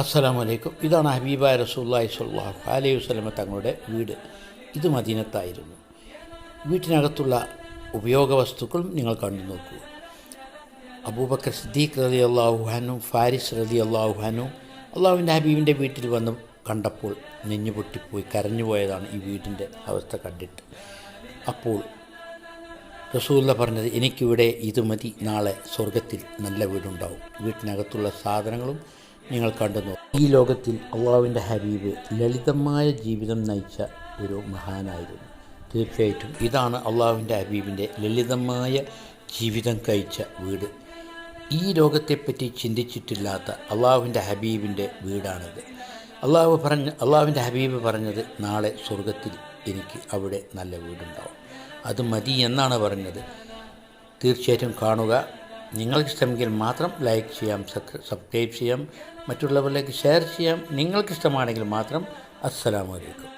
അസ്സലാമു വലൈക്കും ഇതാണ് ഹബീബായ റസൂല്ലായി സുല്ലാഹു അലൈഹി വസ്ലമ തങ്ങളുടെ വീട്. ഇത് മദീനത്തായിരുന്നു. വീട്ടിനകത്തുള്ള ഉപയോഗ വസ്തുക്കളും നിങ്ങൾ കണ്ടു നോക്കൂ. അബൂബക്കർ സിദ്ദീഖ് റതി അള്ളാഹുഹാനും ഫാരിസ് റതി അള്ളാഹുഹാനും അള്ളാഹുവിന്റെ ഹബീബിന്റെ വീട്ടിൽ വന്ന് കണ്ടപ്പോൾ നെഞ്ഞു പൊട്ടിപ്പോയി കരഞ്ഞുപോയതാണ് ഈ വീടിന്റെ അവസ്ഥ കണ്ടിട്ട്. അപ്പോൾ റസൂല്ല പറഞ്ഞത് എനിക്കിവിടെ ഇത് മതി നാളെ സ്വർഗത്തിൽ നല്ല വീടുണ്ടാവും. വീട്ടിനകത്തുള്ള സാധനങ്ങളും നിങ്ങൾ കണ്ടുന്നു ഈ ലോകത്തിൽ അള്ളാഹുവിന്റെ ഹബീബ് ലളിതമായ ജീവിതം നയിച്ച ഒരു മഹാനായിരുന്നു. തീർച്ചയായിട്ടും ഇതാണ് അള്ളാഹുവിന്റെ ഹബീബിന്റെ ലളിതമായ ജീവിതം കഴിച്ച വീട്. ഈ ലോകത്തെപ്പറ്റി ചിന്തിച്ചിട്ടില്ലാത്ത അള്ളാഹുവിന്റെ ഹബീബിന്റെ വീടാണിത്. അള്ളാഹു പറഞ്ഞ അള്ളാഹുവിന്റെ ഹബീബ് പറഞ്ഞത് നാളെ സ്വർഗത്തിൽ എനിക്ക് അവിടെ നല്ല വീടുണ്ടാവും. അത് മതി എന്നാണ് പറഞ്ഞത്. തീർച്ചയായിട്ടും കാണുക. നിങ്ങൾക്കിഷ്ടമെങ്കിൽ മാത്രം ലൈക്ക് ചെയ്യാം സബ്സ്ക്രൈബ് ചെയ്യാം മറ്റുള്ളവരിലേക്ക് ഷെയർ ചെയ്യാം. നിങ്ങൾക്കിഷ്ടമാണെങ്കിൽ മാത്രം അസ്സലാമു അലൈക്കും.